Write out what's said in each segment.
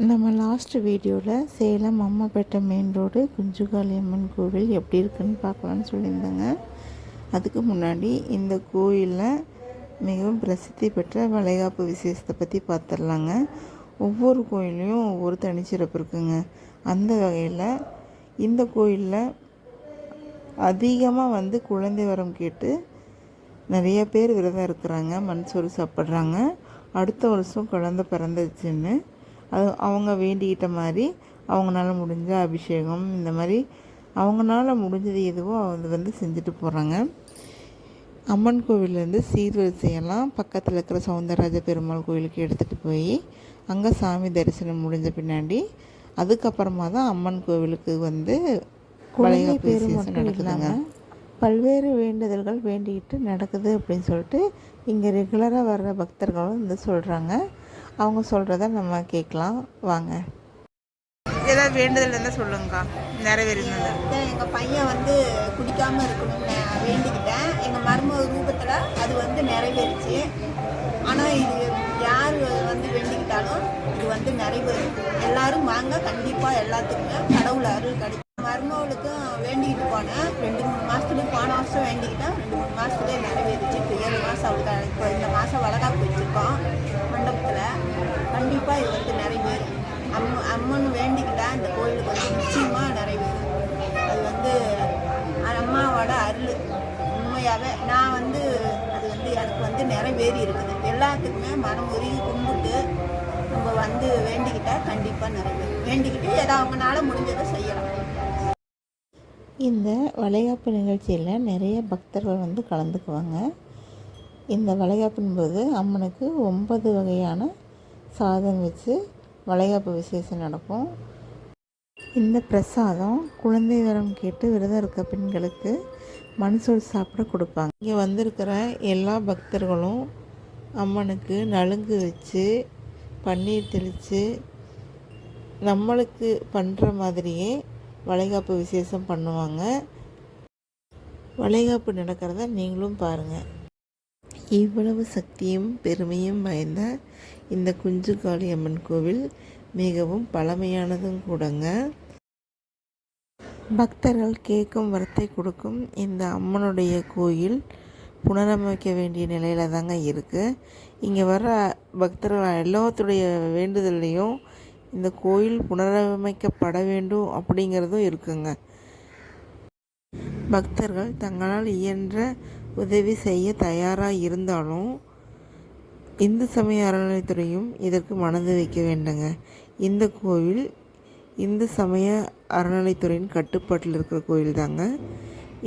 நம்ம லாஸ்ட் வீடியோவில் Salem Ammapettai main road Kunjukali Amman கோவில் எப்படி இருக்குன்னு பார்க்கலான்னு சொல்லியிருந்தாங்க. அதுக்கு முன்னாடி இந்த கோயிலில் மிகவும் பிரசித்தி பெற்ற வளைகாப்பு விசேஷத்தை பற்றி பார்த்துடலாங்க ஒவ்வொரு கோயிலையும் ஒவ்வொரு தனிச்சிறப்பு இருக்குங்க. அந்த வகையில் இந்த கோயிலில் அதிகமாக வந்து குழந்தை வரம் கேட்டு நிறைய பேர் விரதம் இருக்கிறாங்க மண் சோறு சாப்பிட்றாங்க. அடுத்த வருஷம் குழந்த பிறந்துச்சுன்னு அது அவங்க வேண்டிக்கிட்ட மாதிரி அவங்களால முடிஞ்ச அபிஷேகம் இந்த மாதிரி அவங்களால முடிஞ்சது எதுவோ அது வந்து செஞ்சுட்டு போகிறாங்க அம்மன் கோவிலேருந்து சீர்வரிசையெல்லாம் பக்கத்தில் இருக்கிற சவுந்தரராஜ பெருமாள் கோவிலுக்கு எடுத்துகிட்டு போய் அங்கே சாமி தரிசனம் முடிஞ்ச பின்னாடி அதுக்கப்புறமா தான் அம்மன் கோவிலுக்கு வந்து குழந்தை பேர் மட்டும் இல்லாமல் பல்வேறு வேண்டுதல்கள் வேண்டிக்கிட்டு நடக்குது அப்படின்னு சொல்லிட்டு இங்கே ரெகுலராக வர்ற பக்தர்களும் வந்து சொல்கிறாங்க அவங்க சொல்கிறத நம்ம கேட்கலாம். வாங்க. ஏதாவது வேண்டுதல் இருந்தால் சொல்லுங்கக்கா. நிறைவேறினது. எங்கள் பையன் வந்து குடிக்காமல் இருக்கணும்னு வேண்டிக்கிட்டேன். எங்கள் மருமக ரூபத்தில் அது வந்து நிறைவேறுச்சு. ஆனால் இது யார் வந்து வேண்டிக்கிட்டாலும் இது வந்து நிறைவேறும் எல்லாரும் வாங்க கண்டிப்பாக எல்லாத்துக்குமே கடவுள் அருள் கிடைக்கும். மருமகளுக்கும் வேண்டிக்கிட்டு போனேன். ரெண்டு மூணு மாதத்துலேயே போன வருஷம் வேண்டிக்கிட்டேன். ரெண்டு மூணு மாதத்துலேயே நிறைவேறிச்சு. இப்போ ஏழு மாதம் அவளுக்கு இப்போ இந்த மாதம் வளகாப்பு வச்சுருக்கோம் மண்டபத்தில் கண்டிப்பாக இது வந்து நிறைவேறும் அம்ம அம்மன் வேண்டிக்கிட்டா இந்த கோயிலுக்கு வந்து நிச்சயமாக நிறைவேறும் அது வந்து அம்மாவோட அருள். உண்மையாகவே நான் வந்து அது வந்து எனக்கு வந்து நிறைவேறி இருக்குது. எல்லாத்துக்குமே மனம் உருகி கும்பிட்டு நம்ம வந்து வேண்டிக்கிட்டால் கண்டிப்பாக நிறைவேறும் வேண்டிக்கிட்டு ஏதோ அவங்களால முடிஞ்சதை செய்யலாம். இந்த வளைகாப்பு நிகழ்ச்சியில் நிறைய பக்தர்கள் வந்து கலந்துக்குவாங்க. இந்த வளைகாப்பின் போது அம்மனுக்கு ஒன்பது வகையான சாதம் வச்சு வளைகாப்பு விசேஷம் நடக்கும். இந்த பிரசாதம் குழந்தை வரம் கேட்டு விரதம் இருக்க பெண்களுக்கு மனசோடு சாப்பிட கொடுப்பாங்க. இங்கே வந்திருக்கிற எல்லா பக்தர்களும் அம்மனுக்கு நலுங்கு வச்சு பன்னீர் தெளித்து நம்மளுக்கு பண்ணுற மாதிரியே வளைகாப்பு விசேஷம் பண்ணுவாங்க. வளைகாப்பு நடக்கிறத நீங்களும் பாருங்கள் இவ்வளவு சக்தியும் பெருமையும் வாய்ந்த இந்த குஞ்சு காளியம்மன் கோவில் மிகவும் பழமையானதும் கூடங்க. பக்தர்கள் கேட்கும் வரத்தை கொடுக்கும் இந்த அம்மனுடைய கோயில் புனரமைக்க வேண்டிய நிலையில் தாங்க இருக்குது இங்கே வர பக்தர்கள் எல்லாத்துடைய வேண்டுதல்லையும் இந்த கோயில் புனரமைக்கப்பட வேண்டும் அப்படிங்கிறதும் இருக்குங்க. பக்தர்கள் தங்களால் இயன்ற உதவி செய்ய தயாராக இருந்தாலும் இந்து சமய அறநிலைத்துறையும் இதற்கு மனது வைக்க வேண்டுங்க. இந்த கோவில் இந்து சமய அறநிலைத்துறையின் கட்டுப்பாட்டில் இருக்கிற கோயில் தாங்க.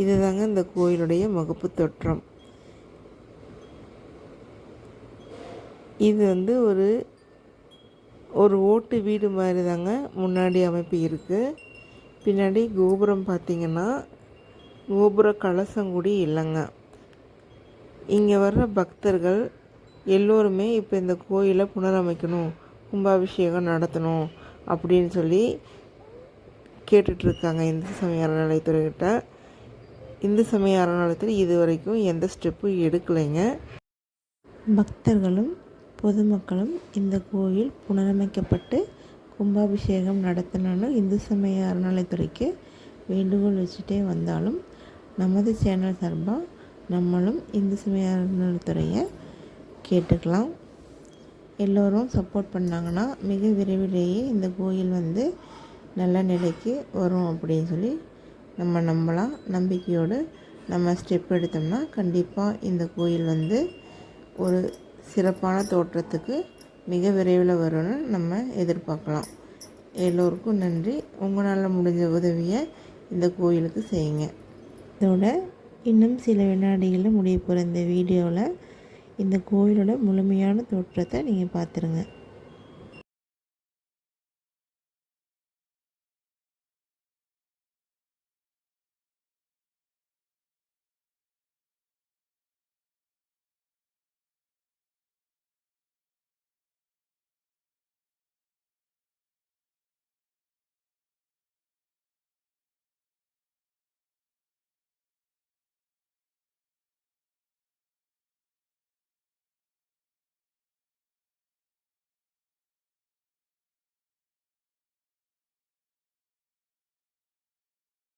இது தாங்க இந்த கோயிலுடைய முகப்பு தோற்றம். இது வந்து ஒரு ஒரு ஓட்டு வீடு மாதிரி தாங்க முன்னாடி அமைப்பு இருக்குது பின்னாடி கோபுரம் பார்த்திங்கன்னா கோபுர கலசங்குடி இல்லைங்க. இங்கே வர்ற பக்தர்கள் எல்லோருமே இப்போ இந்த கோயிலை புனரமைக்கணும் கும்பாபிஷேகம் நடத்தணும் அப்படின்னு சொல்லி கேட்டுட்ருக்காங்க இந்து சமய அறநிலையத்துறைகிட்ட. இந்து சமய அறநிலையத்தில் இது வரைக்கும் எந்த ஸ்டெப்பும் எடுக்கலைங்க. பக்தர்களும் பொதுமக்களும் இந்த கோயில் புனரமைக்கப்பட்டு கும்பாபிஷேகம் நடத்தணும்னு இந்து சமய அறநிலையத்துறைக்கு வேண்டுகோள் வச்சுட்டே வந்தாலும் நமது சேனல் சார்பாக நம்மளும் இந்து சமய அறநிலையத்துறையை கேட்டுக்கலாம். எல்லோரும் சப்போர்ட் பண்ணாங்கன்னா மிக விரைவிலேயே இந்த கோயில் வந்து நல்ல நிலைக்கு வரும் அப்படின்னு சொல்லி நம்ம நம்பலாம். நம்பிக்கையோடு நம்ம ஸ்டெப் எடுத்தோம்னா கண்டிப்பாக இந்த கோயில் வந்து ஒரு சிறப்பான தோற்றத்துக்கு மிக விரைவில் வரும்னு நம்ம எதிர்பார்க்கலாம். எல்லோருக்கும் நன்றி. உங்களால் முடிஞ்ச உதவியை இந்த கோயிலுக்கு செய்யுங்க. இதோட இன்னும் சில வினாடிகளில் முடிய போகிற இந்த வீடியோவில் இந்த கோயிலோட முழுமையான தோற்றத்தை நீங்கள் பார்த்துருங்க